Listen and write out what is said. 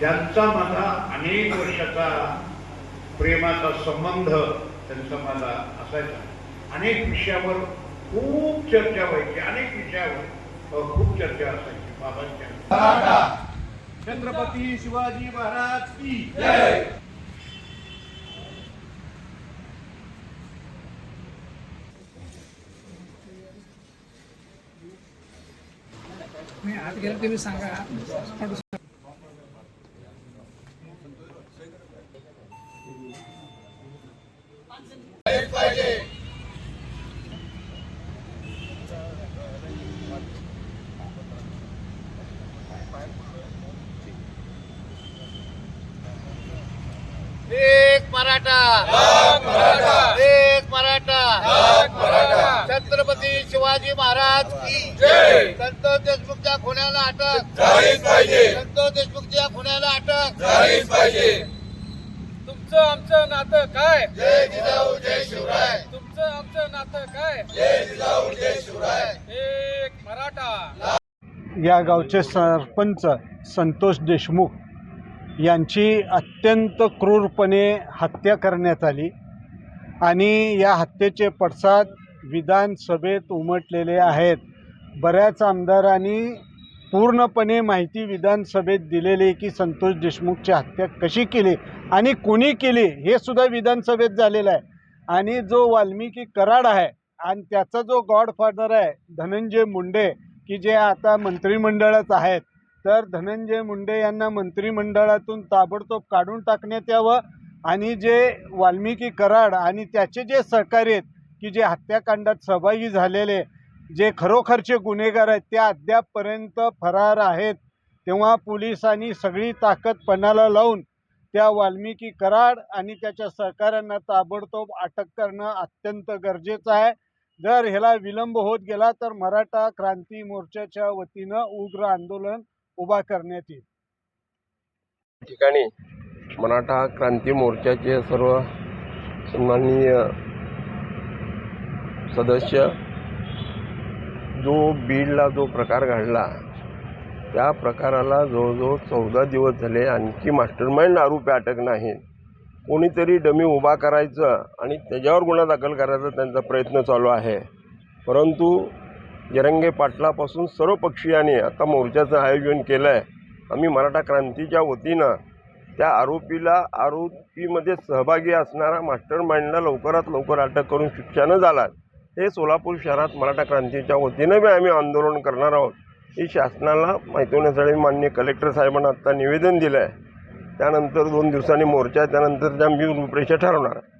ज्यांचा माझा अनेक वर्षाचा प्रेमाचा संबंध त्यांचा माझा असायचा. अनेक विषयावर खूप चर्चा व्हायची अनेक विषयावर खूप चर्चा असायची बाबांच्या. छत्रपती शिवाजी महाराज की मी आत गेलं तुम्ही सांगा. मराठा। एक मराठा। छत्रपती शिवाजी महाराज की संतोष देशमुखच्या खुन्याला अटक। संतोष देशमुखच्या खुन्याला अटक। तुमचं आमचं नातं काय? जय जिजाऊ जय शिवराय। तुमचं आमचं नातं काय? जय जिजाऊ जय शिवराय। एक मराठा। या गावचे सरपंच संतोष देशमुख यांची अत्यंत क्रूरपणे हत्या करण्यात आली आणि या हत्येचे पडसाद विधानसभेत उमटलेले आहेत. बऱ्याच आमदारांनी पूर्णपणे माहिती विधानसभेत दिलेली की संतोष देशमुखची हत्या कशी केली आणि कोणी केली हे सुद्धा विधानसभेत झालेलं आहे. आणि जो वाल्मिकी कराड आहे आणि त्याचा जो गॉडफादर आहे धनंजय मुंडे की जे आता मंत्रिमंडळात आहेत तर धनंजय मुंडे यांना मंत्रिमंडळातून ताबडतोब काढून टाकण्यात यावं आणि जे वाल्मिकी कराड आणि त्याचे जे सहकारी आहेत की जे हत्याकांडात सहभागी झालेले जे खरोखरचे गुन्हेगार आहेत ते अद्यापपर्यंत फरार आहेत. तेव्हा पोलिसांनी सगळी ताकद पणाला लावून त्या वाल्मिकी कराड आणि त्याच्या सहकाऱ्यांना ताबडतोब अटक करणं अत्यंत गरजेचं आहे. जर ह्याला विलंब होत गेला तर मराठा क्रांती मोर्चाच्या वतीनं उग्र आंदोलन उभा करण्यात येईल. ठिकाणी मराठा क्रांती मोर्चाचे सर्व सन्माननीय सदस्य जो बीडला जो प्रकार घडला त्या प्रकाराला जवळजवळ चौदा दिवस झाले आणखी मास्टरमाइंड आरोपी अटक नाही. कोणीतरी डमी उभा करायचं आणि त्याच्यावर गुन्हा दाखल करायचा त्यांचा प्रयत्न चालू आहे. परंतु जरंगे पाटलापासून सर्व पक्षीयांनी आता मोर्चाचं आयोजन केलं आहे आम्ही मराठा क्रांतीच्या वतीनं त्या आरोपीला आरोपीमध्ये सहभागी असणारा मास्टर माइंडला लवकरात लवकर अटक करून शिक्षानं झाला हे सोलापूर शहरात मराठा क्रांतीच्या वतीनं बी आम्ही आंदोलन करणार आहोत. ही शासनाला माहिती होण्यासाठी मान्य कलेक्टर साहेबांना आत्ता निवेदन दिलं आहे त्यानंतर दोन दिवसांनी मोर्चा आहे, त्यानंतर त्या मी रूपरेषा ठरवणार. आहे